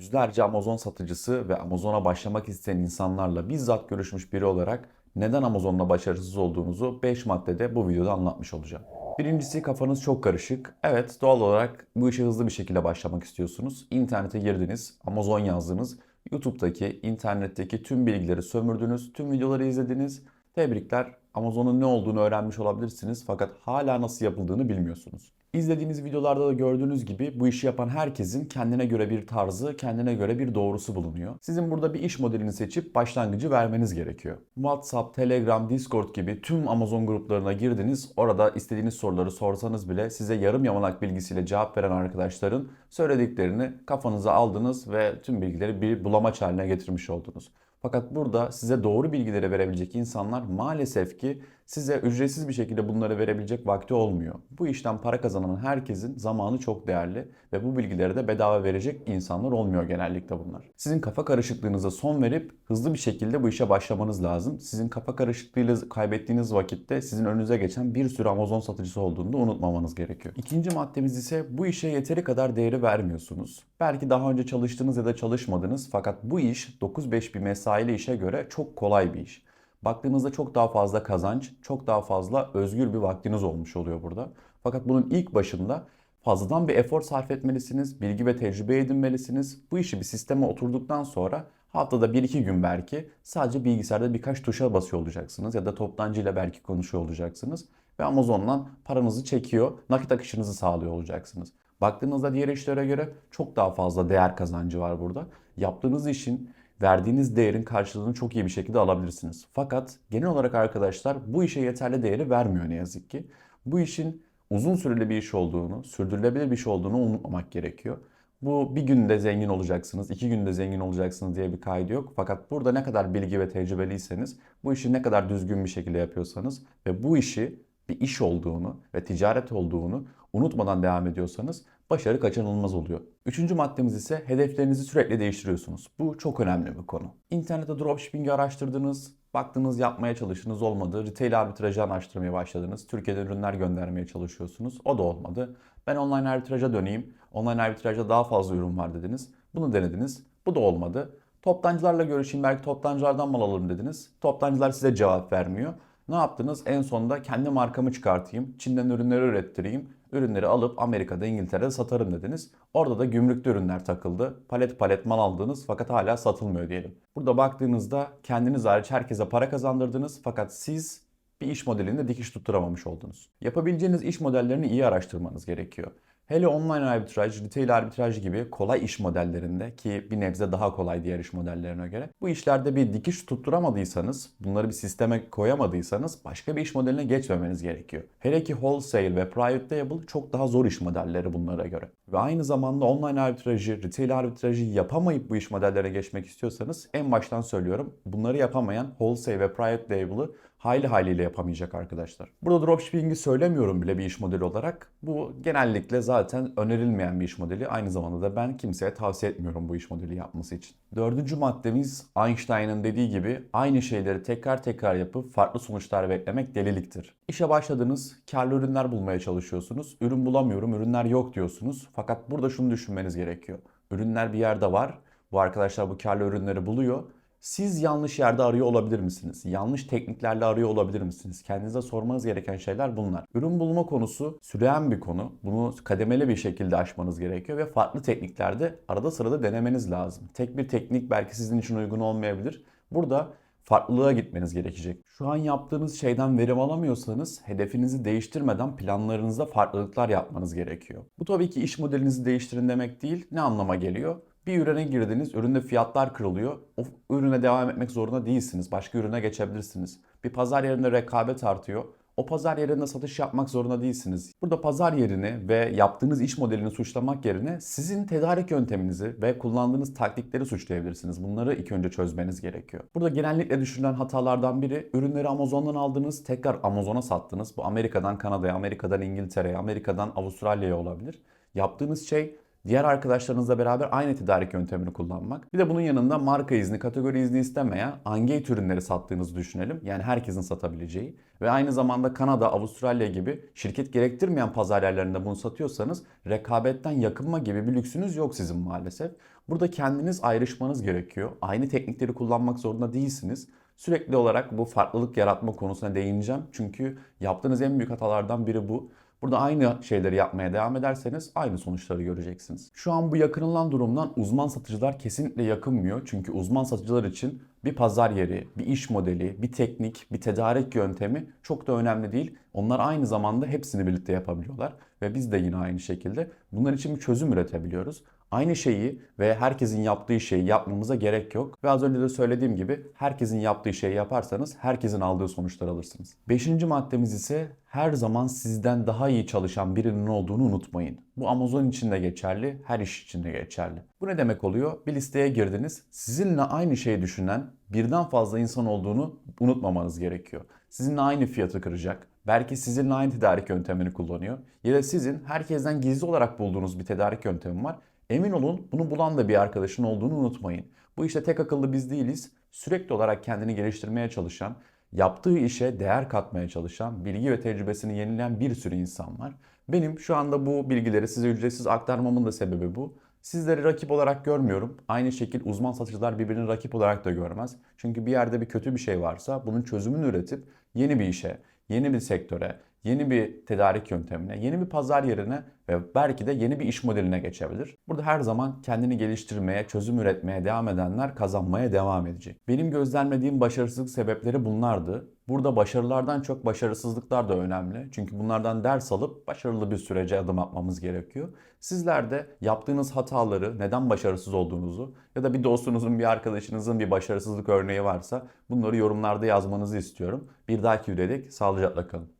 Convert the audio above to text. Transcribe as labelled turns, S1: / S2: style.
S1: Yüzlerce Amazon satıcısı ve Amazon'a başlamak isteyen insanlarla bizzat görüşmüş biri olarak neden Amazon'da başarısız olduğunuzu 5 maddede bu videoda anlatmış olacağım. Birincisi kafanız çok karışık. Evet doğal olarak bu işe hızlı bir şekilde başlamak istiyorsunuz. İnternete girdiniz, Amazon yazdınız, YouTube'daki, internetteki tüm bilgileri sömürdünüz, tüm videoları izlediniz. Tebrikler, Amazon'un ne olduğunu öğrenmiş olabilirsiniz fakat hala nasıl yapıldığını bilmiyorsunuz. İzlediğiniz videolarda da gördüğünüz gibi bu işi yapan herkesin kendine göre bir tarzı, kendine göre bir doğrusu bulunuyor. Sizin burada bir iş modelini seçip başlangıcı vermeniz gerekiyor. WhatsApp, Telegram, Discord gibi tüm Amazon gruplarına girdiniz. Orada istediğiniz soruları sorsanız bile size yarım yamalak bilgisiyle cevap veren arkadaşların söylediklerini kafanıza aldınız ve tüm bilgileri bir bulamaç haline getirmiş oldunuz. Fakat burada size doğru bilgileri verebilecek insanlar maalesef ki size ücretsiz bir şekilde bunları verebilecek vakti olmuyor. Bu işten para kazanan herkesin zamanı çok değerli ve bu bilgileri de bedava verecek insanlar olmuyor genellikle bunlar. Sizin kafa karışıklığınıza son verip hızlı bir şekilde bu işe başlamanız lazım. Sizin kafa karışıklığıyla kaybettiğiniz vakitte sizin önünüze geçen bir sürü Amazon satıcısı olduğunu da unutmamanız gerekiyor. İkinci maddemiz ise bu işe yeteri kadar değeri vermiyorsunuz. Belki daha önce çalıştınız ya da çalışmadınız fakat bu iş 9-5 bir mesaili işe göre çok kolay bir iş. Baktığınızda çok daha fazla kazanç, çok daha fazla özgür bir vaktiniz olmuş oluyor burada. Fakat bunun ilk başında fazladan bir efor sarf etmelisiniz, bilgi ve tecrübe edinmelisiniz. Bu işi bir sisteme oturduktan sonra haftada 1-2 gün belki sadece bilgisayarda birkaç tuşa basıyor olacaksınız ya da toptancıyla belki konuşuyor olacaksınız ve Amazon'dan paranızı çekiyor, nakit akışınızı sağlıyor olacaksınız. Baktığınızda diğer işlere göre çok daha fazla değer kazancı var burada. Yaptığınız işin verdiğiniz değerin karşılığını çok iyi bir şekilde alabilirsiniz. Fakat genel olarak arkadaşlar bu işe yeterli değeri vermiyor ne yazık ki. Bu işin uzun süreli bir iş olduğunu, sürdürülebilir bir iş olduğunu unutmamak gerekiyor. Bu bir günde zengin olacaksınız, iki günde zengin olacaksınız diye bir kaydı yok. Fakat burada ne kadar bilgi ve tecrübeliyseniz, bu işi ne kadar düzgün bir şekilde yapıyorsanız ve bu işi bir iş olduğunu ve ticaret olduğunu unutmadan devam ediyorsanız başarı kaçınılmaz oluyor. Üçüncü maddemiz ise hedeflerinizi sürekli değiştiriyorsunuz. Bu çok önemli bir konu. İnternette dropshipping'i araştırdınız, baktınız yapmaya çalıştınız olmadı. Retail arbitrajı araştırmaya başladınız. Türkiye'den ürünler göndermeye çalışıyorsunuz. O da olmadı. Ben online arbitraja döneyim. Online arbitrajda daha fazla ürün var dediniz. Bunu denediniz. Bu da olmadı. Toptancılarla görüşeyim belki toptancılardan mal alırım dediniz. Toptancılar size cevap vermiyor. Ne yaptınız? En sonunda kendi markamı çıkartayım. Çin'den ürünleri ürettireyim. Ürünleri alıp Amerika'da, İngiltere'de satarım dediniz. Orada da gümrükte ürünler takıldı. Palet palet mal aldınız fakat hala satılmıyor diyelim. Burada baktığınızda kendiniz hariç herkese para kazandırdınız fakat siz bir iş modelinde dikiş tutturamamış oldunuz. Yapabileceğiniz iş modellerini iyi araştırmanız gerekiyor. Hele online arbitraj, retail arbitraj gibi kolay iş modellerinde ki bir nebze daha kolay diğer iş modellerine göre. Bu işlerde bir dikiş tutturamadıysanız, bunları bir sisteme koyamadıysanız başka bir iş modeline geçmemeniz gerekiyor. Hele ki wholesale ve private label çok daha zor iş modelleri bunlara göre. Ve aynı zamanda online arbitrajı, retail arbitrajı yapamayıp bu iş modellerine geçmek istiyorsanız en baştan söylüyorum bunları yapamayan wholesale ve private label'ı hayli hayliyle yapamayacak arkadaşlar. Burada dropshipping'i söylemiyorum bile bir iş modeli olarak. Bu genellikle zaten önerilmeyen bir iş modeli. Aynı zamanda da ben kimseye tavsiye etmiyorum bu iş modeli yapması için. Dördüncü maddemiz Einstein'ın dediği gibi aynı şeyleri tekrar tekrar yapıp farklı sonuçlar beklemek deliliktir. İşe başladınız, karlı ürünler bulmaya çalışıyorsunuz. Ürün bulamıyorum, ürünler yok diyorsunuz. Fakat burada şunu düşünmeniz gerekiyor. Ürünler bir yerde var. Bu arkadaşlar bu karlı ürünleri buluyor. Siz yanlış yerde arıyor olabilir misiniz? Yanlış tekniklerle arıyor olabilir misiniz? Kendinize sormanız gereken şeyler bunlar. Ürün bulma konusu süren bir konu. Bunu kademeli bir şekilde aşmanız gerekiyor ve farklı tekniklerde arada sırada denemeniz lazım. Tek bir teknik belki sizin için uygun olmayabilir. Burada farklılığa gitmeniz gerekecek. Şu an yaptığınız şeyden verim alamıyorsanız hedefinizi değiştirmeden planlarınızda farklılıklar yapmanız gerekiyor. Bu tabii ki iş modelinizi değiştirin demek değil. Ne anlama geliyor? Bir ürüne girdiniz, üründe fiyatlar kırılıyor. O ürüne devam etmek zorunda değilsiniz. Başka ürüne geçebilirsiniz. Bir pazar yerinde rekabet artıyor. O pazar yerinde satış yapmak zorunda değilsiniz. Burada pazar yerini ve yaptığınız iş modelini suçlamak yerine sizin tedarik yönteminizi ve kullandığınız taktikleri suçlayabilirsiniz. Bunları ilk önce çözmeniz gerekiyor. Burada genellikle düşünülen hatalardan biri ürünleri Amazon'dan aldınız, tekrar Amazon'a sattınız. Bu Amerika'dan Kanada'ya, Amerika'dan İngiltere'ye, Amerika'dan Avustralya'ya olabilir. Yaptığınız şey diğer arkadaşlarınızla beraber aynı tedarik yöntemini kullanmak. Bir de bunun yanında marka izni, kategori izni istemeyen Angate ürünleri sattığınızı düşünelim. Yani herkesin satabileceği. Ve aynı zamanda Kanada, Avustralya gibi şirket gerektirmeyen pazar yerlerinde bunu satıyorsanız rekabetten yakınma gibi bir lüksünüz yok sizin maalesef. Burada kendiniz ayrışmanız gerekiyor. Aynı teknikleri kullanmak zorunda değilsiniz. Sürekli olarak bu farklılık yaratma konusuna değineceğim. Çünkü yaptığınız en büyük hatalardan biri bu. Burada aynı şeyleri yapmaya devam ederseniz aynı sonuçları göreceksiniz. Şu an bu yakınılan durumdan uzman satıcılar kesinlikle yakınmıyor. Çünkü uzman satıcılar için bir pazar yeri, bir iş modeli, bir teknik, bir tedarik yöntemi çok da önemli değil. Onlar aynı zamanda hepsini birlikte yapabiliyorlar. Ve biz de yine aynı şekilde bunlar için bir çözüm üretebiliyoruz. Aynı şeyi ve herkesin yaptığı şeyi yapmamıza gerek yok. Ve az önce de söylediğim gibi herkesin yaptığı şeyi yaparsanız herkesin aldığı sonuçları alırsınız. Beşinci maddemiz ise her zaman sizden daha iyi çalışan birinin olduğunu unutmayın. Bu Amazon için de geçerli, her iş için de geçerli. Bu ne demek oluyor? Bir listeye girdiniz. Sizinle aynı şeyi düşünen birden fazla insan olduğunu unutmamanız gerekiyor. Sizinle aynı fiyatı kıracak, belki sizinle aynı tedarik yöntemini kullanıyor ya da sizin herkesten gizli olarak bulduğunuz bir tedarik yöntemi var. Emin olun bunu bulan da bir arkadaşın olduğunu unutmayın. Bu işte tek akıllı biz değiliz. Sürekli olarak kendini geliştirmeye çalışan, yaptığı işe değer katmaya çalışan, bilgi ve tecrübesini yenileyen bir sürü insan var. Benim şu anda bu bilgileri size ücretsiz aktarmamın da sebebi bu. Sizleri rakip olarak görmüyorum. Aynı şekilde uzman satıcılar birbirini rakip olarak da görmez. Çünkü bir yerde bir kötü bir şey varsa bunun çözümünü üretip yeni bir işe, yeni bir sektöre, yeni bir tedarik yöntemine, yeni bir pazar yerine ve belki de yeni bir iş modeline geçebilir. Burada her zaman kendini geliştirmeye, çözüm üretmeye devam edenler kazanmaya devam edecek. Benim gözlemlediğim başarısızlık sebepleri bunlardı. Burada başarılardan çok başarısızlıklar da önemli. Çünkü bunlardan ders alıp başarılı bir sürece adım atmamız gerekiyor. Sizler de yaptığınız hataları, neden başarısız olduğunuzu ya da bir dostunuzun, bir arkadaşınızın bir başarısızlık örneği varsa bunları yorumlarda yazmanızı istiyorum. Bir dahaki videoda sağlıcakla kalın.